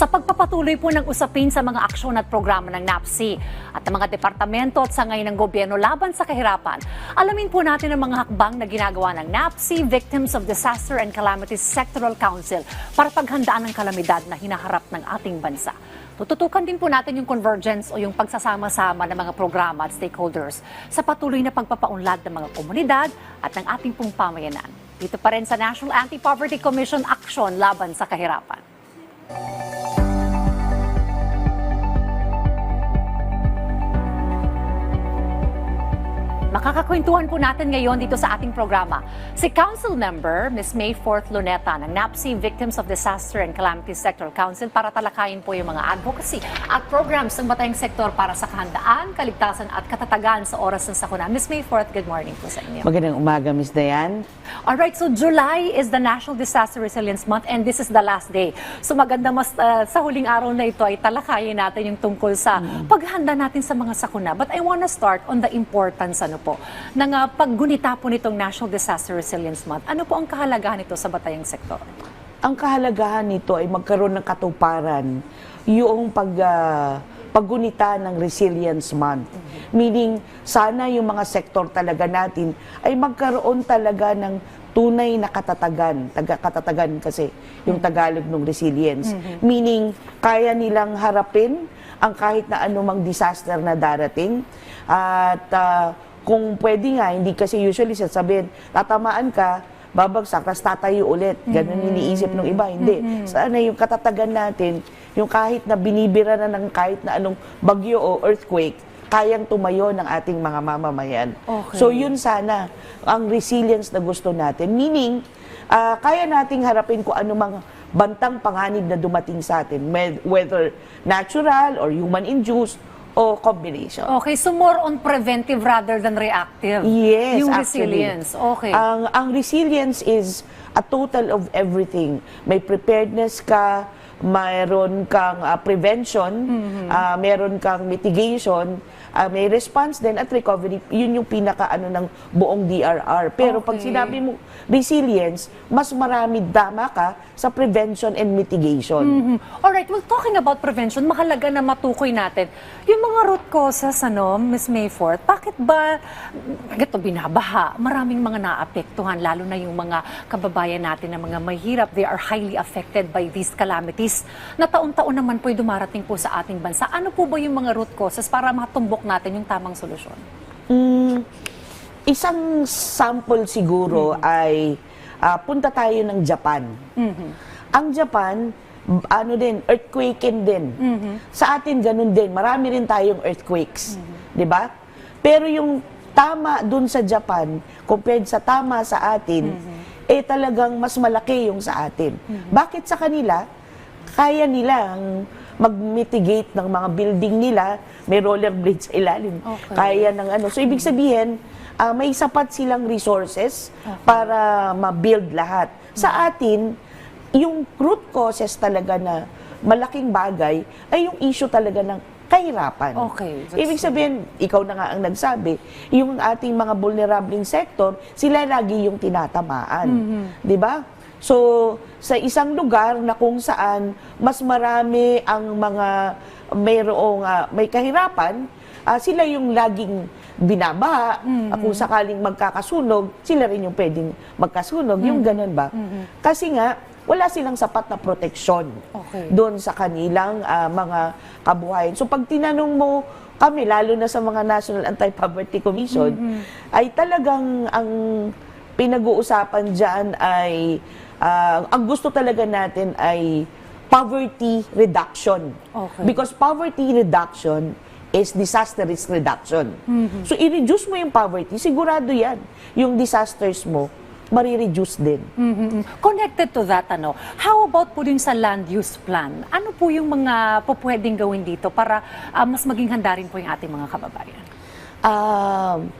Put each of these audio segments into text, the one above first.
sa pagpapatuloy po ng usapin sa mga aksyon at programa ng NAPSI at ng mga departamento at sangay ng gobyerno laban sa kahirapan. Alamin po natin ang mga hakbang na ginagawa ng NAPSI, Victims of Disaster and Calamities Sectoral Council para paghandaan ng kalamidad na hinaharap ng ating bansa. Tututukan din po natin yung convergence o yung pagsasama-sama ng mga programa at stakeholders sa patuloy na pagpapaunlad ng mga komunidad at ng ating pong pamayanan. Dito pa rin sa National Anti-Poverty Commission Action laban sa kahirapan. Makakakwentuhan po natin ngayon dito sa ating programa si Council Member Ms. Mayforth Luneta ng NAPSI Victims of Disaster and Calamities Sectoral Council para talakayin po yung mga advocacy at programs ng batayang sektor para sa kahandaan, kaligtasan at katatagan sa oras ng sakuna. Ms. Mayforth, good morning po sa inyo. Magandang umaga, Miss Dayan. Alright, so July is the National Disaster Resilience Month and this is the last day. So maganda mas uh, sa huling araw na ito ay talakayin natin yung tungkol sa paghanda natin sa mga sakuna. But I wanna start on the importance ano po ng uh, paggunita po nitong National Disaster Resilience Month. Ano po ang kahalagahan nito sa batayang sektor? Ang kahalagahan nito ay magkaroon ng katuparan yung pag, ah, paggunita ng Resilience Month. Meaning, sana yung mga sektor talaga natin ay magkaroon talaga ng tunay na katatagan. Taga, katatagan kasi yung Tagalog ng resilience. Meaning, kaya nilang harapin ang kahit na anumang disaster na darating. At ah, kung pwede nga, hindi kasi usually sasabihin, tatamaan ka, babagsak, tapos tatayo ulit. Ganun iniisip ng iba. Hindi. Sana yung katatagan natin, yung kahit na binibira na ng kahit na anong bagyo o earthquake, kayang tumayo ng ating mga mamamayan. Okay. So yun sana ang resilience na gusto natin. Meaning, ah, kaya nating harapin kung mga bantang panganib na dumating sa atin, whether natural or human-induced o combination. Okay, so more on preventive rather than reactive. Yes, Yung actually. resilience. Okay. Ang, ang resilience is a total of everything. May preparedness ka, mayroon kang ah, prevention, Mm-hmm. ah, meron kang mitigation, ah, may response din at recovery. Yun yung pinaka ano ng buong DRR. Pero pag Okay. sinabi mo resilience, mas marami dama ka sa prevention and mitigation. Mhm. Alright, well, talking about prevention, mahalaga na matukoy natin yung mga root causes, ano, Ms. Mayforth, bakit ba ito binabaha? Maraming mga naapektuhan, lalo na yung mga kababayan natin na mga mahirap, they are highly affected by these calamities na taon-taon naman po'y dumarating po sa ating bansa. Ano po ba yung mga root causes para matumbok natin yung tamang solusyon? Mm, isang sample siguro ay ah, punta tayo ng Japan. Ang Japan, ano din, earthquaking din. Sa atin ganun din, marami rin tayong earthquakes, 'di ba? Pero yung tama dun sa Japan compared sa tama sa atin, eh talagang mas malaki yung sa atin. Bakit sa kanila? Kaya nilang mag-mitigate ng mga building nila, may rollerblades sa ilalim. Okay. Kaya ng ano. So, ibig sabihin, ah, may sapat silang resources para ma-build lahat. Sa atin, yung root causes talaga na malaking bagay ay yung issue talaga ng kahirapan. Okay, Ibig sabihin, ikaw na nga ang nagsabi, yung ating mga vulnerable sector, sila lagi yung tinatamaan. Mm-hmm. 'Di ba? So, sa isang lugar na kung saan mas marami ang mga mayroong ah, may kahirapan, ah, sila yung laging binabaha. Mm-hmm. Kung sakaling magkakasunog, sila rin yung pwedeng magkasunog. Yung Mm-hmm. ganun ba? Kasi nga, wala silang sapat na proteksyon Okay. doon sa kanilang ah, mga kabuhayan. So pag tinanong mo kami, lalo na sa mga National Anti-Poverty Commission, ay talagang ang pinag-uusapan dyan ay, ah, ang gusto talaga natin ay poverty reduction. Okay. Because poverty reduction is disaster risk reduction. So i-reduce mo yung poverty, sigurado yan. Yung disasters mo, marireduce din. Mhm. Connected to that, ano, how about po din sa land use plan? Ano po yung mga po pwedeng gawin dito para ah, mas maging handa rin po yung ating mga kababayan? Um,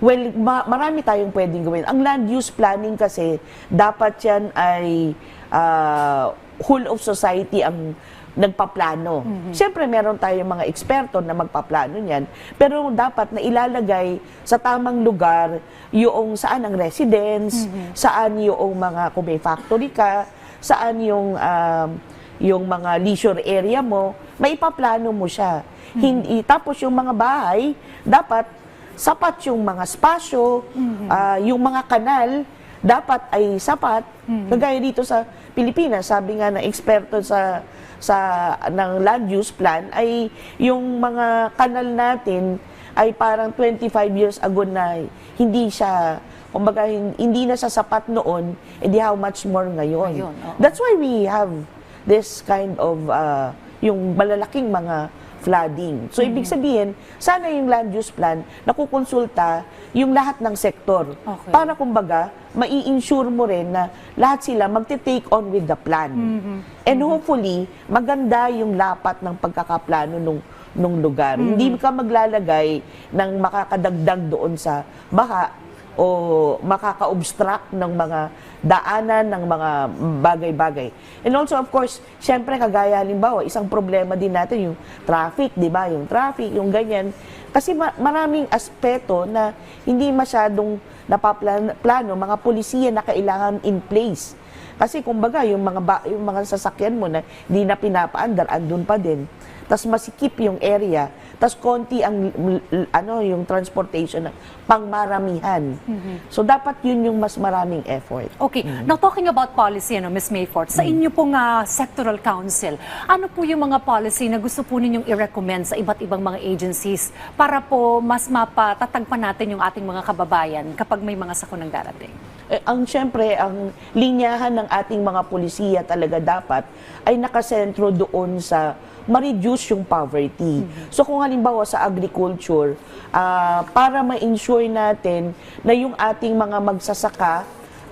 well, ma- marami tayong pwedeng gawin. Ang land use planning kasi, dapat yan ay ah, whole of society ang nagpaplano. Siyempre, meron tayong mga eksperto na magpaplano niyan, pero dapat na ilalagay sa tamang lugar yung saan ang residence, saan yung mga, kung may factory ka, saan yung um, yung mga leisure area mo, maipaplano mo siya. Hindi, tapos yung mga bahay, dapat sapat yung mga spasyo, ah, yung mga kanal, dapat ay sapat. Kagaya dito sa Pilipinas, sabi nga ng eksperto sa sa ng land use plan ay yung mga kanal natin ay parang 25 years ago na hindi siya kumbaga hin- hindi na sa sapat noon, edi how much more ngayon. Ngayon, oo. That's why we have this kind of uh, yung malalaking mga flooding. So, ibig sabihin, sana yung land use plan, nakukonsulta yung lahat ng sektor. Okay. Para kumbaga, mai-insure mo rin na lahat sila magte-take on with the plan. And hopefully, maganda yung lapat ng pagkakaplano nung nung lugar. Hindi ka maglalagay ng makakadagdag doon sa baha o makaka-obstruct ng mga daanan ng mga bagay-bagay. And also, of course, syempre, kagaya halimbawa, isang problema din natin yung traffic, di ba? Yung traffic, yung ganyan. Kasi ma- maraming aspeto na hindi masyadong napaplano, mga polisiya na kailangan in place. Kasi kumbaga, yung mga, ba- yung mga sasakyan mo na hindi na pinapaandar, andun pa din. Tapos masikip yung area. Tapos konti ang ano yung transportation na pangmaramihan. So dapat yun yung mas maraming effort. Okay, now talking about policy, ano, Ms. Mayfort, sa inyo pong ah, sectoral council, ano po yung mga policy na gusto po ninyong i-recommend sa iba't ibang mga agencies para po mas mapatatag pa natin yung ating mga kababayan kapag may mga sakunang darating? Eh, ang syempre, ang linyahan ng ating mga pulisiya talaga dapat ay nakasentro doon sa ma-reduce yung poverty. So kung halimbawa sa agriculture, ah, para ma-ensure natin na yung ating mga magsasaka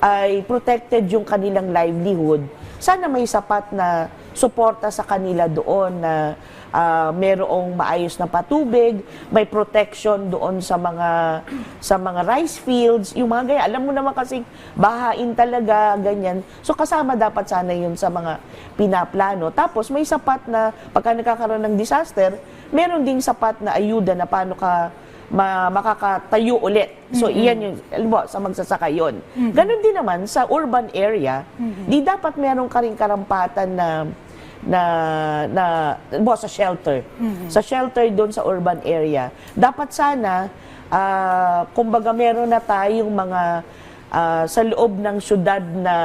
ay protected yung kanilang livelihood, sana may sapat na suporta sa kanila doon na ah, merong maayos na patubig, may protection doon sa mga sa mga rice fields, yung mga ganyan. Alam mo naman kasi bahain talaga, ganyan. So kasama dapat sana yun sa mga pinaplano. Tapos may sapat na, pagka nagkakaroon ng disaster, meron ding sapat na ayuda na paano ka ma- makakatayo ulit. So, iyan yung, alam mo, sa magsasaka yun. Ganon din naman sa urban area, di dapat meron ka rin karampatan na na na bo, sa shelter. Sa shelter doon sa urban area. Dapat sana ah, kumbaga meron na tayong mga ah, sa loob ng syudad na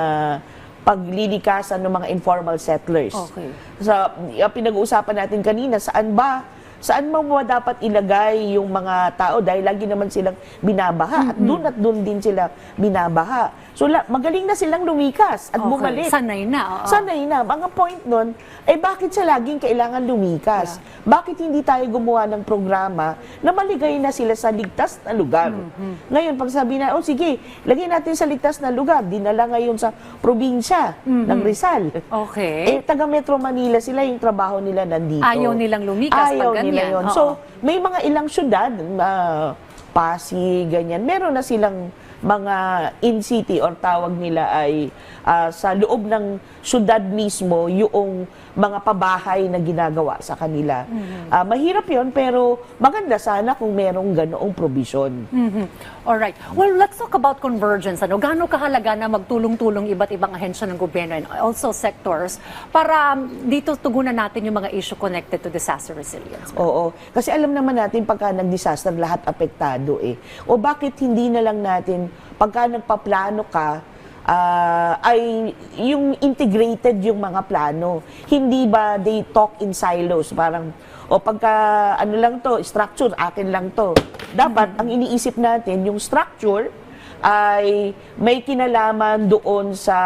paglilikasan ng mga informal settlers. Okay. Sa yung pinag-uusapan natin kanina, saan ba saan mo ba dapat ilagay yung mga tao dahil lagi naman silang binabaha at doon at doon din sila binabaha. So la, magaling na silang lumikas at Okay, bumalik. sanay na, oo. Sanay na. Mga point nun, eh bakit sa laging kailangan lumikas? Bakit hindi tayo gumawa ng programa na maligay na sila sa ligtas na lugar? Mm-hmm. Ngayon, pag sabi na, oh sige, lagay natin sa ligtas na lugar, dinala ngayon sa probinsya ng Rizal. Mm-hmm. Okay. Eh, taga Metro Manila sila, yung trabaho nila nandito. Ayaw nilang lumikas Ayaw pag nila ganyan. yun. Oo. So, may mga ilang syudad, ah, Pasig, ganyan, meron na silang mga in-city or tawag nila ay ah, sa loob ng syudad mismo yung mga pabahay na ginagawa sa kanila. Mm-hmm. Ah, mahirap yon pero maganda sana kung merong ganoong provision. Mhm. Alright. Well, let's talk about convergence. Ano, gaano kahalaga na magtulong-tulong iba't ibang ahensya ng gobyerno and also sectors para um, dito tugunan natin yung mga issue connected to disaster resilience. Oo. Kasi alam naman natin pagka nag-disaster, lahat apektado eh. O bakit hindi na lang natin, pagka nagpaplano ka, ah, ay yung integrated yung mga plano. Hindi ba they talk in silos? Parang, o pagka ano lang to, structure, akin lang to. Dapat, ang iniisip natin, yung structure ay may kinalaman doon sa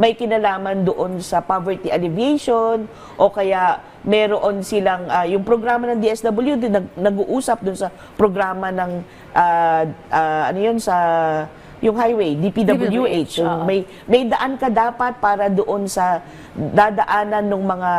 may kinalaman doon sa poverty alleviation o kaya meron silang ah, yung programa ng DSWD nag, nag-uusap doon sa programa ng ah, ah, ano yun sa yung highway DPWH DPWH, may may daan ka dapat para doon sa dadaanan ng mga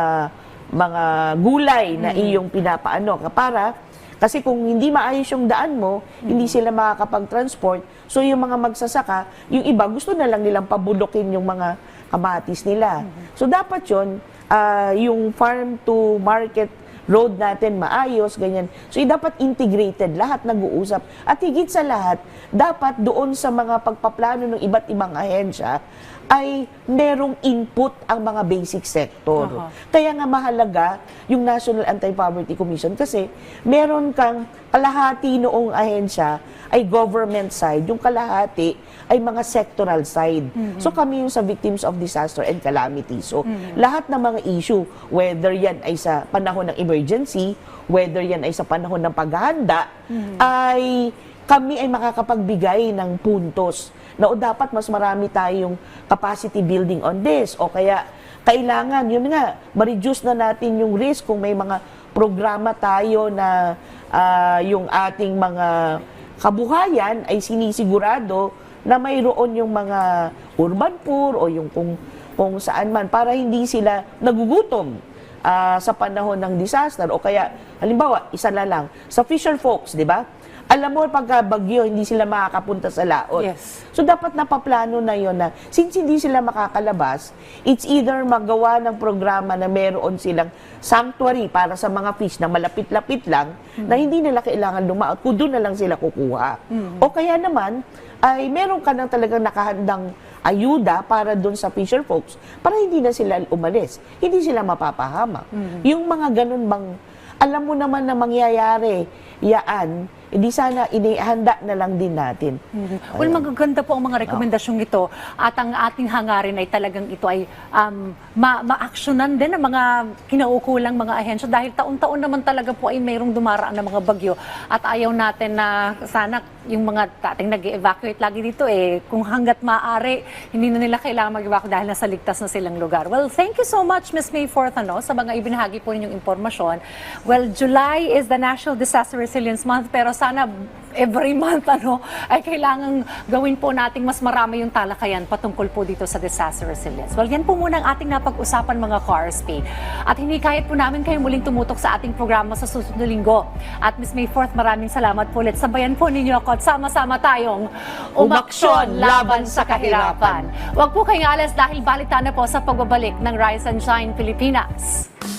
mga gulay na iyong pinapaano. Ka para kasi kung hindi maayos yung daan mo, hindi sila makakapag-transport. So yung mga magsasaka, yung iba gusto na lang nilang pabulokin yung mga kamatis nila. So dapat yun, ah, yung farm to market road natin maayos, ganyan. So, dapat integrated, lahat nag-uusap. At higit sa lahat, dapat doon sa mga pagpaplano ng iba't ibang ahensya, ay merong input ang mga basic sector. Aha. Kaya nga mahalaga yung National Anti-Poverty Commission kasi meron kang kalahati noong ahensya ay government side, yung kalahati ay mga sectoral side. So kami yung sa victims of disaster and calamity. So lahat ng mga issue, whether yan ay sa panahon ng emergency, whether yan ay sa panahon ng paghahanda, ay kami ay makakapagbigay ng puntos. Na o dapat mas marami tayong capacity building on this. O kaya kailangan, yun nga, ma-reduce na natin yung risk kung may mga programa tayo na ah, yung ating mga kabuhayan ay sinisigurado na mayroon yung mga urban poor o yung kung, kung saan man para hindi sila nagugutom ah, sa panahon ng disaster. O kaya halimbawa isa na lang sa fisher folks, di ba? Alam mo pagka bagyo hindi sila makakapunta sa laot. Yes. So dapat napaplano na yon na since hindi sila makakalabas, it's either magawa ng programa na meron silang sanctuary para sa mga fish na malapit-lapit lang na hindi nila kailangan lumaot, kung doon na lang sila kukuha. O kaya naman ay meron ka nang talagang nakahandang ayuda para doon sa fisher folks para hindi na sila umalis, hindi sila mapapahamak. Yung mga ganun bang alam mo naman na mangyayari yaan, hindi sana inihanda na lang din natin. Mhm. Well, magaganda po ang mga rekomendasyong ito at ang ating hangarin ay talagang ito ay um, ma- ma-actionan din ng mga kinaukulang mga ahensya dahil taon-taon naman talaga po ay mayroong dumaraan ng mga bagyo at ayaw natin na sana yung mga dating nag evacuate lagi dito eh kung hanggat maaari hindi na nila kailangan mag-evacuate dahil nasa ligtas na silang lugar. Well, thank you so much Ms. May Fourth ano, sa mga ibinahagi po ninyong impormasyon. Well, July is the National Disaster Resilience Month pero sana every month ano ay kailangan gawin po nating mas marami yung talakayan patungkol po dito sa disaster resilience. Well, yan po muna ang ating napag-usapan mga KRSP. At hinikayat po namin kayo muling tumutok sa ating programa sa susunod na linggo. At Miss May Fourth, maraming salamat po ulit. Sabayan po ninyo ako at sama-sama tayong umaksyon laban sa kahirapan. Huwag po kayong alas dahil balita na po sa pagbabalik ng Rise and Shine Pilipinas.